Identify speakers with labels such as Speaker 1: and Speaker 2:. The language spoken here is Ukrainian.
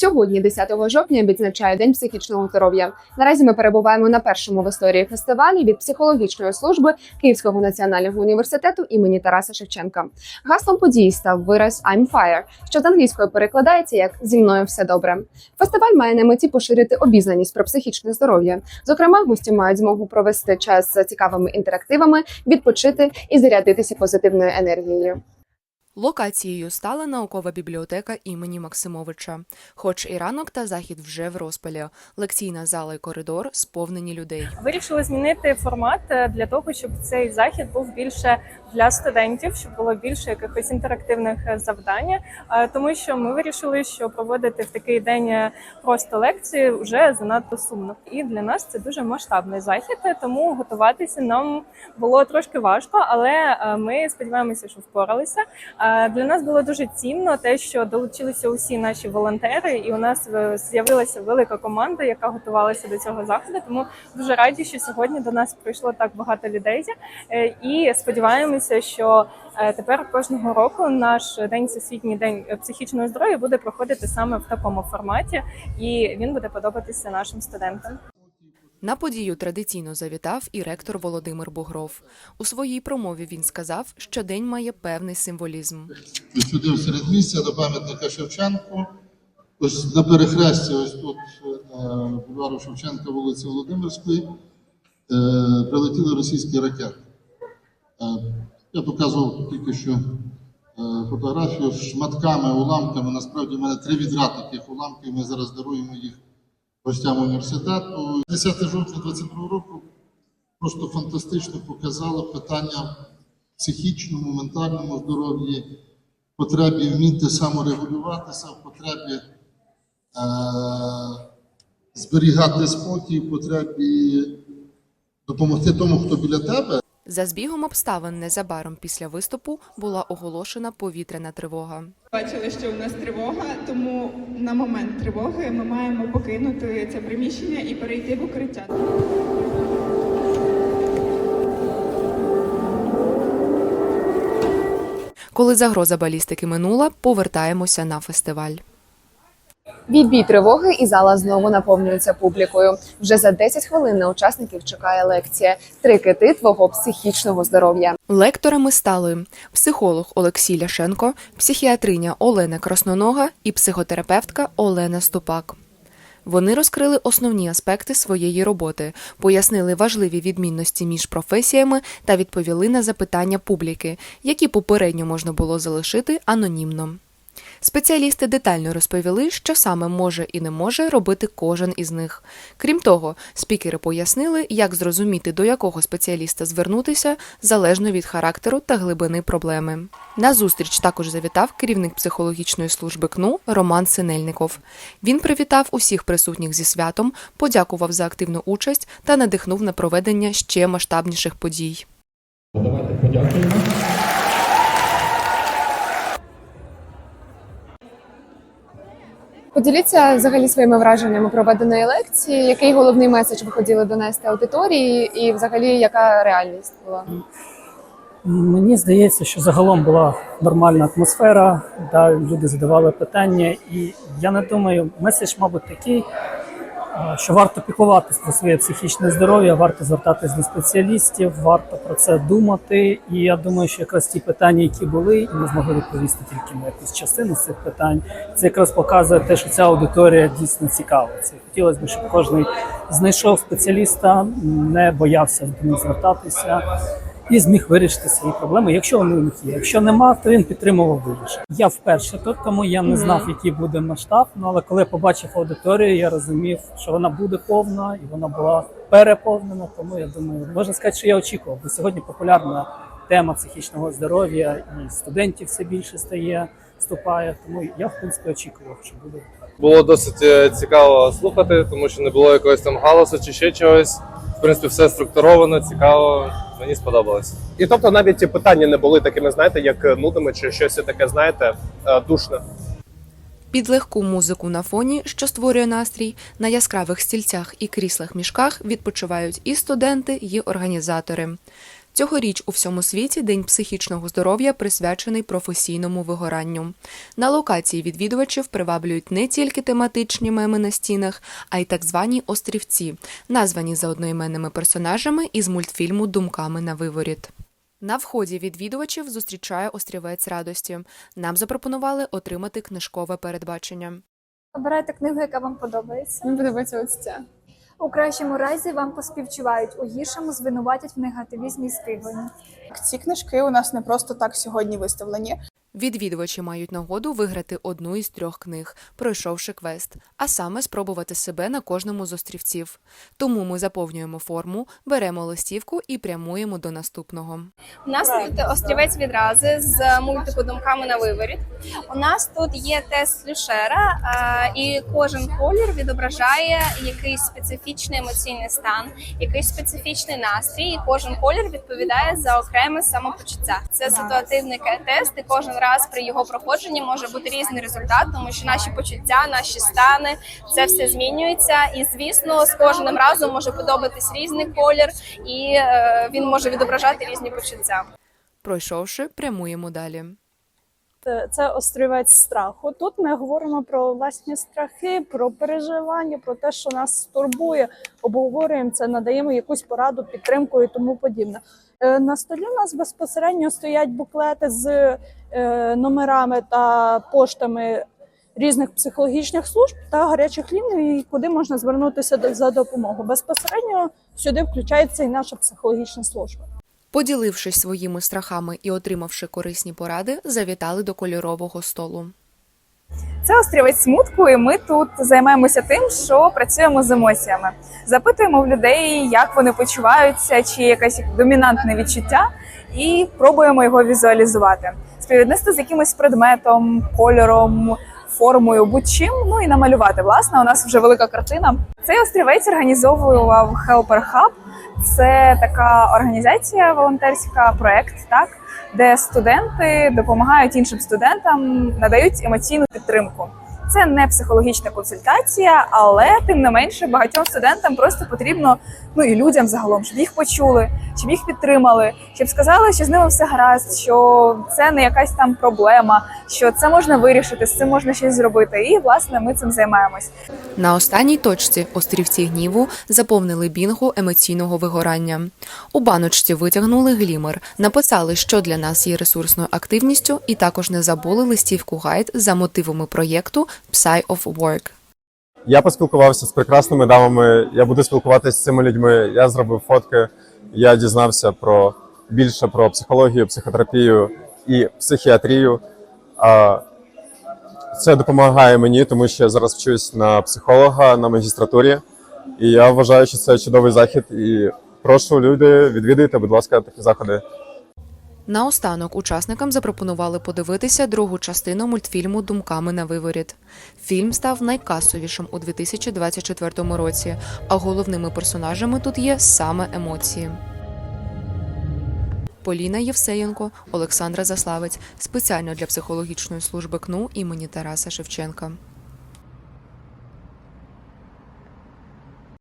Speaker 1: Сьогодні, 10 жовтня, відзначає День психічного здоров'я. Наразі ми перебуваємо на першому в історії фестивалі від психологічної служби Київського національного університету імені Тараса Шевченка. Гаслом події став вираз «I'm fire», що з англійською перекладається як зі мною все добре. Фестиваль має на меті поширити обізнаність про психічне здоров'я. Зокрема, гості мають змогу провести час з цікавими інтерактивами, відпочити і зарядитися позитивною енергією.
Speaker 2: Локацією стала наукова бібліотека імені Максимовича. Хоч і ранок та захід вже в розпалі. Лекційна зала і коридор сповнені людей.
Speaker 3: Вирішили змінити формат е, для того, щоб цей захід був більше для студентів, щоб було більше якихось інтерактивних е, завдань. Е, Тому що ми вирішили, що проводити в такий день е, просто лекції вже занадто сумно. І для нас це дуже масштабний захід, тому готуватися нам було трошки важко, але ми сподіваємося, що впоралися. Для нас було дуже цінно те, що долучилися усі наші волонтери, і у нас з'явилася велика команда, яка готувалася до цього заходу. Тому дуже раді, що сьогодні до нас прийшло так багато людей. І сподіваємося, що е, тепер кожного року наш день всесвітній день психічного здоров'я буде проходити саме в такому форматі, і він буде подобатися нашим студентам.
Speaker 2: На подію традиційно завітав і ректор Володимир Бугров. У своїй промові він сказав, що день має певний символізм.
Speaker 4: І сюди в середмістя до пам'ятника Шевченку. Ось на перехресті, ось тут е, бульвару Шевченка, вулиці Володимирської, е, прилетіли російські ракети. Я показував тільки що е, фотографію з шматками, уламками. Насправді в мене три відра таких уламків. Ми зараз даруємо їх гостям університету. 10 жовтня 22 року просто фантастично показало питання психічному, ментальному здоров'ї, потребі вміти саморегулюватися, в потребі е- зберігати спокій, в потребі допомогти тому, хто біля тебе.
Speaker 2: За збігом обставин незабаром після виступу була оголошена повітряна тривога.
Speaker 5: Бачили, що у нас тривога, тому на момент тривоги ми маємо покинути це приміщення і перейти в укриття.
Speaker 2: Коли загроза балістики минула, повертаємося на фестиваль.
Speaker 1: Відбій тривоги і зала знову наповнюється публікою. Вже за 10 хвилин на учасників чекає лекція Три кити твого психічного здоров'я.
Speaker 2: Лекторами стали психолог Олексій Ляшенко, психіатриня Олена Краснонога і психотерапевтка Олена Ступак. Вони розкрили основні аспекти своєї роботи, пояснили важливі відмінності між професіями та відповіли на запитання публіки, які попередньо можна було залишити анонімно. Спеціалісти детально розповіли, що саме може і не може робити кожен із них. Крім того, спікери пояснили, як зрозуміти, до якого спеціаліста звернутися залежно від характеру та глибини проблеми. На зустріч також завітав керівник психологічної служби КНУ Роман Синельников. Він привітав усіх присутніх зі святом, подякував за активну участь та надихнув на проведення ще масштабніших подій.
Speaker 6: Давайте подякуємо.
Speaker 1: Поділіться взагалі своїми враженнями проведеної лекції. Який головний меседж ви хотіли донести аудиторії, і взагалі яка реальність була?
Speaker 7: Мені здається, що загалом була нормальна атмосфера, да, люди задавали питання, і я не думаю, меседж, мабуть, такий, що варто піклуватись про своє психічне здоров'я, варто звертатись до спеціалістів, варто про це думати. І я думаю, що якраз ті питання, які були, і ми змогли відповісти тільки на якусь частину цих питань, це якраз показує те, що ця аудиторія дійсно цікавиться. Хотілося б, щоб кожен знайшов спеціаліста, не боявся до них звертатися і зміг вирішити свої проблеми, якщо вони у них є. Якщо нема, то він підтримував вирішення. Я вперше тут, тому я не знав, який буде масштаб. Ну але коли я побачив аудиторію, я розумів, що вона буде повна, і вона була переповнена. Тому я думаю, можна сказати, що я очікував. Бо сьогодні популярна тема психічного здоров'я, і студентів все більше стає, вступає. Тому я в принципі очікував, що буде.
Speaker 8: Було досить е, цікаво слухати, тому що не було якогось там галасу чи ще чогось. В принципі, все структуровано, цікаво. Мені сподобалось.
Speaker 6: І тобто навіть ці питання не були такими, знаєте, як нудними чи щось таке, знаєте, е, душне.
Speaker 2: Під легку музику на фоні, що створює настрій, на яскравих стільцях і кріслах мішках відпочивають і студенти, і організатори. Цьогоріч у всьому світі День психічного здоров'я присвячений професійному вигоранню. На локації відвідувачів приваблюють не тільки тематичні меми на стінах, а й так звані острівці, названі за одноіменними персонажами із мультфільму Думками на виворіт. На вході відвідувачів зустрічає острівець радості. Нам запропонували отримати книжкове передбачення.
Speaker 9: Обирайте книгу, яка вам подобається.
Speaker 1: Мені подобається ось ця.
Speaker 9: У кращому разі вам поспівчувають, у гіршому звинуватять в негативізмі і стигленні.
Speaker 5: Ці книжки у нас не просто так сьогодні виставлені.
Speaker 2: Відвідувачі мають нагоду виграти одну із трьох книг, пройшовши квест, а саме спробувати себе на кожному з острівців. Тому ми заповнюємо форму, беремо листівку і прямуємо до наступного.
Speaker 10: У нас тут острівець відрази з мультику думками на виворіт. У нас тут є тест Люшера, і кожен колір відображає якийсь специфічний емоційний стан, якийсь специфічний настрій. І кожен колір відповідає за окреме самопочуття. Це ситуативний тест, і кожен раз при його проходженні може бути різний результат, тому що наші почуття, наші стани, це все змінюється. І звісно, з кожним разом може подобатись різний колір, і е, він може відображати різні почуття.
Speaker 2: Пройшовши, прямуємо далі.
Speaker 3: Це острівець страху. Тут ми говоримо про власні страхи, про переживання, про те, що нас турбує, обговорюємо це, надаємо якусь пораду, підтримку і тому подібне. Е, На столі у нас безпосередньо стоять буклети з е, номерами та поштами різних психологічних служб та гарячих ліній, куди можна звернутися за допомогою. Безпосередньо сюди включається і наша психологічна служба.
Speaker 2: Поділившись своїми страхами і отримавши корисні поради, завітали до кольорового столу.
Speaker 3: Це острівець смутку, і ми тут займаємося тим, що працюємо з емоціями. Запитуємо в людей, як вони почуваються, чи якесь домінантне відчуття, і пробуємо його візуалізувати. Співвіднести з якимось предметом, кольором, формою, будь-чим, ну і намалювати. Власне, у нас вже велика картина. Цей острівець організовував Helper Hub. Це така організація, волонтерська проект, так де студенти допомагають іншим студентам, надають емоційну підтримку. Це не психологічна консультація, але тим не менше багатьом студентам просто потрібно, ну і людям загалом, щоб їх почули, щоб їх підтримали, щоб сказали, що з ними все гаразд, що це не якась там проблема, що це можна вирішити, з цим можна щось зробити. І власне ми цим займаємось.
Speaker 2: На останній точці острівці гніву заповнили бінго емоційного вигорання. У баночці витягнули глімер, написали, що для нас є ресурсною активністю, і також не забули листівку гайд за мотивами проєкту Psy of Work.
Speaker 11: Я поспілкувався з прекрасними дамами. Я буду спілкуватися з цими людьми. Я зробив фотки. Я дізнався про більше про психологію, психотерапію і психіатрію. Це допомагає мені, тому що я зараз вчусь на психолога на магістратурі. І я вважаю, що це чудовий захід. І прошу люди, відвідуйте, будь ласка, такі заходи.
Speaker 2: Наостанок учасникам запропонували подивитися другу частину мультфільму Думками на виворіт. Фільм став найкасовішим у 2024 році, а головними персонажами тут є саме емоції. Поліна Євсеєнко, Олександра Заславець спеціально для психологічної служби КНУ імені Тараса Шевченка.